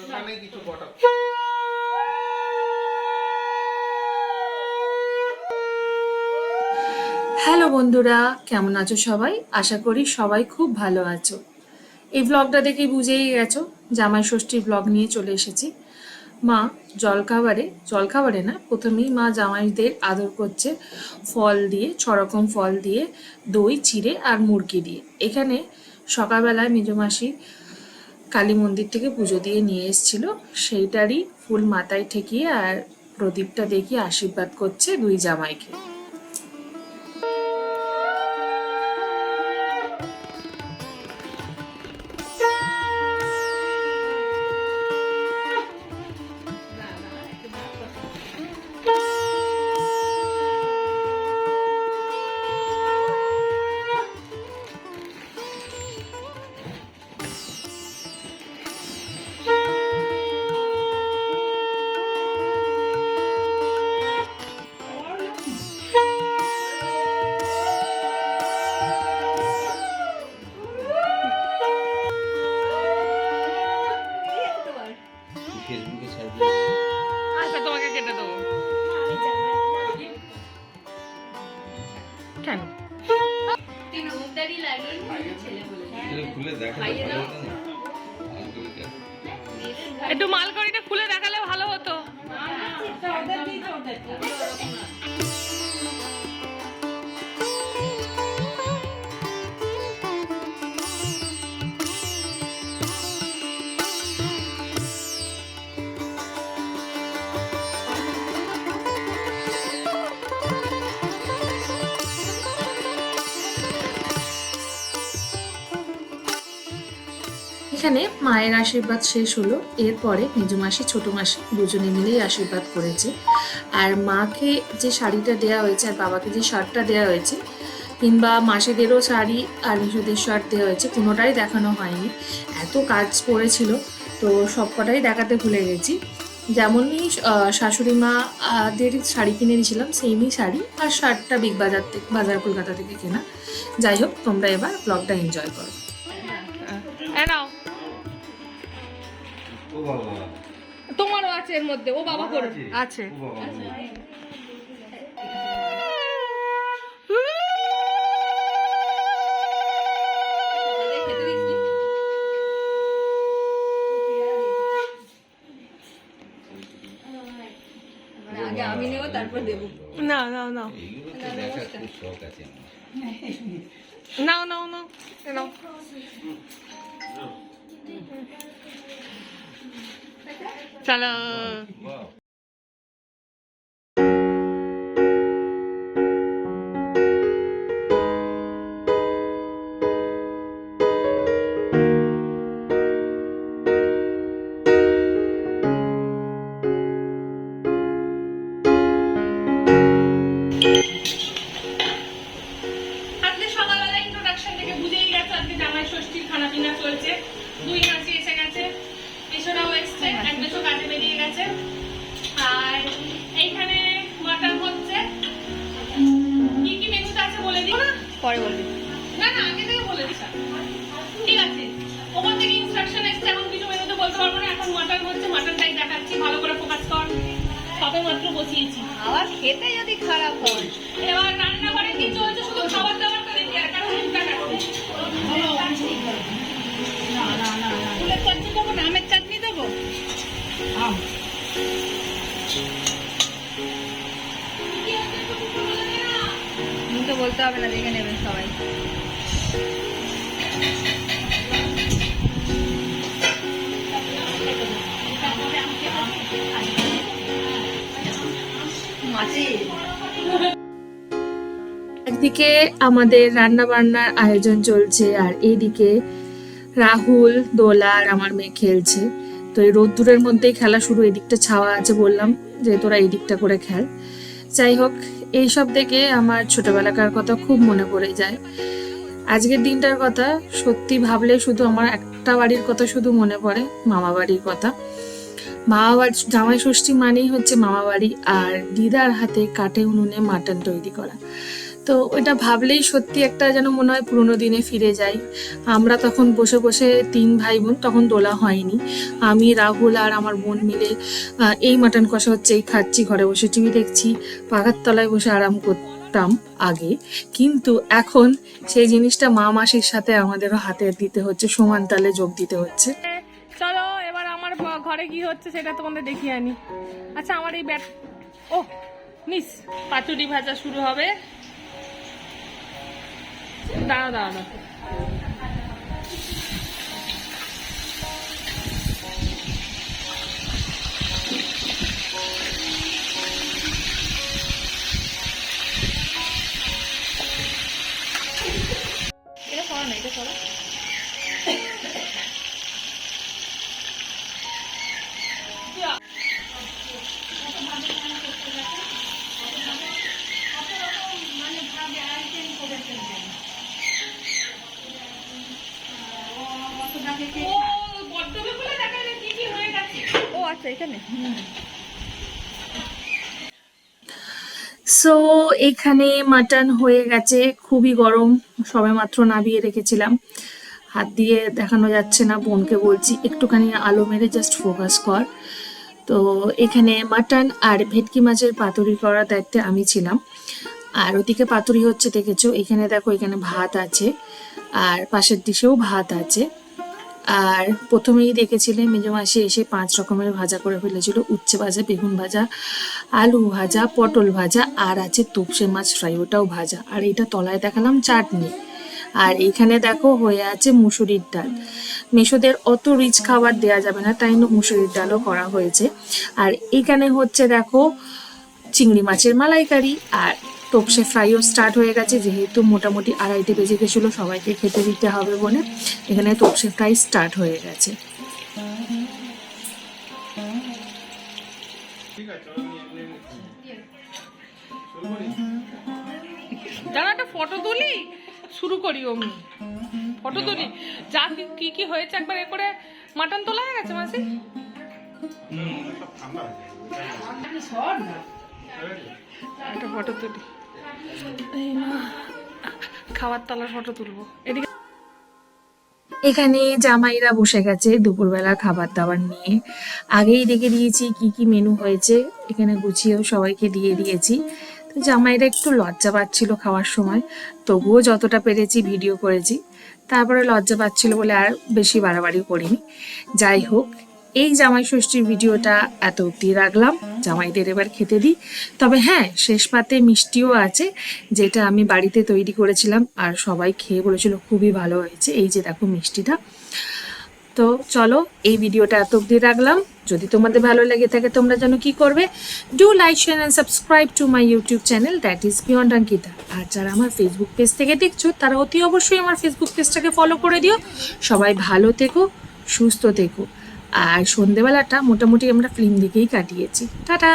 ওখানে কিছু হ্যালো বন্ধুরা, কেমন আছো সবাই? আশা করি সবাই খুব ভালো আছো। এই ব্লগটা দেখে বুঝেই গেছো জামাই ষষ্ঠীর ব্লগ নিয়ে চলে এসেছি। মা জলখাবারে জলখাবারে না, প্রথমেই মা জামাইদের আদর করছে ফল দিয়ে ছ রকম ফল দিয়ে, দই, চিড়ে আর মুরগি দিয়ে। এখানে সকালবেলায় মেজমাসি কালী মন্দির থেকে পুজো দিয়ে নিয়ে এসেছিল। সেইটারই ফুল মাথায় ঠেকিয়ে আর প্রদীপটা দেখিয়ে আশীর্বাদ করছে দুই জামাইকে। কেন? এটা খুলে দেখা। একটু মালকড়িটা খুলে দেখালে ভালো হতো। এখানে মায়ের আশীর্বাদ শেষ হলো। এরপরে মেজু মাসি ছোট মাসি দুজনে মিলেই আশীর্বাদ করেছে। আর মাকে যে শাড়িটা দেওয়া হয়েছে আর বাবাকে যে শার্টটা দেওয়া হয়েছে কিংবা মাসিদেরও শাড়ি আর মিশুদের শার্ট দেওয়া হয়েছে কোনোটাই দেখানো হয়নি। এত কাজ পড়েছিল তো সবকটাই দেখাতে ভুলে গেছি। যেমনই শাশুড়ি মা আহ, দের শাড়ি কিনে দিয়েছিলাম সেমই শাড়ি আর শার্টটা বিগ বাজার থেকে বাজার কলকাতা থেকে কেনা। যাই হোক তোমরা এবার ব্লগটা এনজয় করো। বাবা তোমারও আছে এর মধ্যে ও বাবা করে আছে। ও বাবা আগে আমি নেব তারপর দেবো। না আছে আমার। নাও নাও নাও। নাও। চলো পরে বলবি। না না আগে থেকে বলে দিস ঠিক আছে। ওখান থেকে ইনস্ট্রাকশন এসছে এখন কিছু মেনুতে বলতে পারব না। এখন মাটন হচ্ছে মাটনটাই দেখাচ্ছি। ভালো করে ফোকাস কর। সবে মাত্র বসিয়েছি। আবার খেতে যদি খারাপ হয়। এবার রান্না করে কি চলছে? শুধু খাবার দাবার করে দিয়ে আর কারণ মুখটা কাটছে ফুলের চাটনি দেবো না? আমের চাটনি দেবো? মুখে বলতে হবে না, দেখে নেবেন সবাই। একদিকে আমাদের রান্না বান্নার আয়োজন চলছে, আর এইদিকে রাহুল, দোলা আর আমার মেয়ে খেলছে। তো এই রোদ্দুরের মধ্যেই খেলা শুরু, এদিকটা ছাওয়া আছে বললাম যে তোরা এই দিকটা করে খেল। যাই হোক এইসব দেখে আমার ছোটবেলাকার কথা খুব মনে পড়ে যায়। আজকের দিনটার কথা সত্যি ভাবলে শুধু আমার একটা বাড়ির কথা শুধু মনে পড়ে, মামা বাড়ির কথা। মামা বাড়ি জামাই ষষ্ঠী মানেই হচ্ছে মামা বাড়ি, আর দিদার হাতে কাঠে উনুনে মাটন তৈরি করা। তো ওইটা ভাবলেই সত্যি একটা যেন মনে হয় পুরোনো দিনে ফিরে যাই। আমরা তখন বসে বসে তিন ভাই বোন তখন দোলা হয়নি। আমি, রাহুল আর আমার বোন মিলে এই মাটন কষা হচ্ছে এই খাচ্ছি, ঘরে বসে টিভি দেখছি, পাখার তলায় বসে আরাম করতাম আগে। কিন্তু এখন সেই জিনিসটা মা মাসির সাথে আমাদেরও হাতে দিতে হচ্ছে, সমান তালে যোগ দিতে হচ্ছে। চলো, এবার আমার ঘরে কি হচ্ছে সেটা তোমাদের দেখিয়ে আনি। আচ্ছা আমার এই ব্যাট ও মিস পাতুরি ভাজা শুরু হবে। দাঁড়া দাঁড়া দাঁড়া এখানে? সো এখানে মাটন হয়ে গেছে, খুবই গরম, সবে মাত্র নাবিয়ে রেখেছিলাম। হাত দিয়ে দেখানো যাচ্ছে না, বোনকে বলছি, একটুখানি আলো মেরে জাস্ট ফোকাস কর। তো, এখানে মাটন আর ভেটকি মাছের পাতুরি করার দায়িত্বে আমি ছিলাম। আর ওদিকে পাতুরি হচ্ছে, দেখেছ? এখানে দেখো, এখানে ভাত আছে, আর পাশের দিশেও ভাত আছে। আর প্রথমেই দেখেছিলে মেজো মাসি এসে পাঁচ রকমের ভাজা করে ফেলেছিল। উচ্ছে ভাজা, বেগুন ভাজা, আলু ভাজা, পটল ভাজা, আর আছে তুপসে মাছ ফ্রাই, ওটাও ভাজা। আর এটা তলায় দেখালাম চাটনি। আর এখানে দেখো হয়ে আছে মুসুরির ডাল। মেশোদের অত রিচ খাবার দেওয়া যাবে না, তাই মুসুরির ডালও করা হয়েছে। আর এখানে হচ্ছে দেখো চিংড়ি মাছের মালাইকারি, আর তোপসে ফ্রাইও স্টার্ট হয়ে গেছে যেহেতু মোটামুটি আড়াইটে বেজে গেছিল সবাইকে খেতে দিতে হবে বলে এখানে তোপসে ফ্রাই স্টার্ট হয়ে গেছে। দাঁড়া একটা ফটো তুলি? শুরু করি অমনি। ফটো তুলি? যা কি- কি কি হয়েছে একবার এ করে? মাটন তোলা হয়ে গেছে মাসি? একটা ফটো তুলি। ফটো তুলবো। এদিকে এখানে জামাইরা বসে গেছে দুপুরবেলা খাবার দাবার নিয়ে। আগেই দেখে দিয়েছি কি কি মেনু হয়েছে, এখানে গুছিয়েও সবাইকে দিয়ে দিয়েছি। তো জামাইরা একটু লজ্জা পাচ্ছিল খাওয়ার সময়, তবুও যতটা পেরেছি ভিডিও করেছি। তারপরে লজ্জা পাচ্ছিল বলে আর বেশি বাড়াবাড়ি করিনি। যাই হোক এই জামাই ষষ্ঠীর ভিডিওটা এত অব্দি রাখলাম। জামাইদের এবার খেতে দিই। তবে হ্যাঁ শেষ পাতে মিষ্টিও আছে, যেটা আমি বাড়িতে তৈরি করেছিলাম আর সবাই খেয়ে বলেছিল খুবই ভালো হয়েছে। এই যে দেখো মিষ্টিটা। তো চলো, এই ভিডিওটা এত অব্দি রাখলাম। যদি তোমাদের ভালো লেগে থাকে, তোমরা যেন কি করবে? Do like share and subscribe to my YouTube channel that is beyond Ankita আর যারা আমার ফেসবুক পেজ থেকে দেখছ, তারা অতি অবশ্যই আমার ফেসবুক পেজটাকে ফলো করে দিও। সবাই ভালো থেকো, সুস্থ থেকো। আর সন্ধেবেলাটা মোটামুটি আমরা ফিল্ম দিকেই কাটিয়েছি। টাটা!